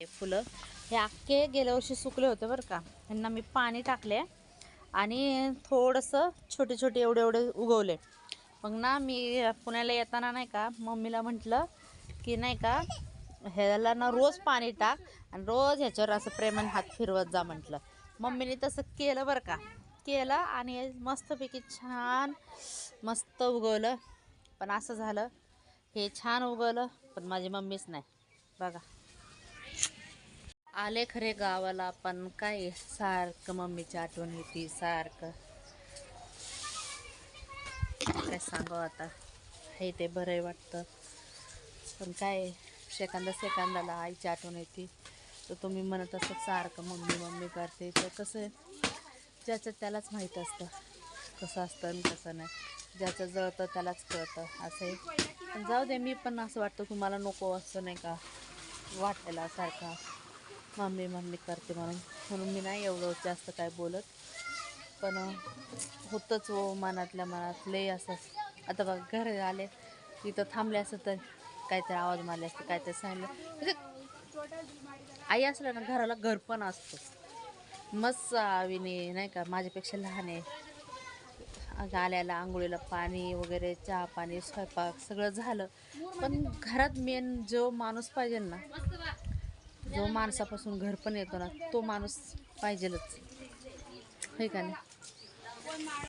हे फुलं. हे अख्खे गेल्या वर्षी सुकले होते बरं का. यांना मी पाणी टाकले आणि थोडंसं छोटे छोटे एवढे एवढे उगवले. मग ना मी पुण्याला येताना नाही का मम्मीला म्हटलं की नाही का ह्याला ना रोज पाणी टाक आणि रोज ह्याच्यावर असं प्रेमाने हात फिरवत जा म्हटलं. मम्मीने तसं केलं बरं का. केलं आणि मस्तपैकी छान मस्त उगवलं. पण असं झालं हे छान उगवलं पण माझी मम्मीच नाही. बघा. आले खरे गावाला पण काय सारखं मम्मीची आठवण येते सारखं. काय सांगावं आता? हे ते बरं वाटतं. पण काय सेकंदा सेकंदाला आईची आठवण येते. तर तुम्ही म्हणत असत सारखं मम्मी मम्मी करते. तर कसं आहे ज्याचं त्यालाच माहीत असतं. कसं असतं आणि कसं नाही. ज्याचं जळतं त्यालाच कळतं. असं आहे पण जाऊ दे मी पण असं वाटतं तुम्हाला नको असं नाही का? वाटायला सारखं. मम्मी मम्मी करते म्हणून. म्हणून मी नाही एवढं जास्त काय बोलत. पण होतंच हो मनातल्या मनात. लय असं आता बघ घर आले तिथं थांबले असं तर काहीतरी आवाज मारले असते काहीतरी सांगलं. म्हणजे आई असलं ना घराला घर पण असतं. मस्त आवीने नाही का माझ्यापेक्षा लहान आहे. गाल्याला आल्याला आंघोळीला पाणी वगैरे चहा पाणी स्वयंपाक सगळं झालं. पण घरात मेन जो माणूस पाहिजे ना जो माणसापासून घर पण येतो ना तो माणूस पाहिजेलच. हे का नाही?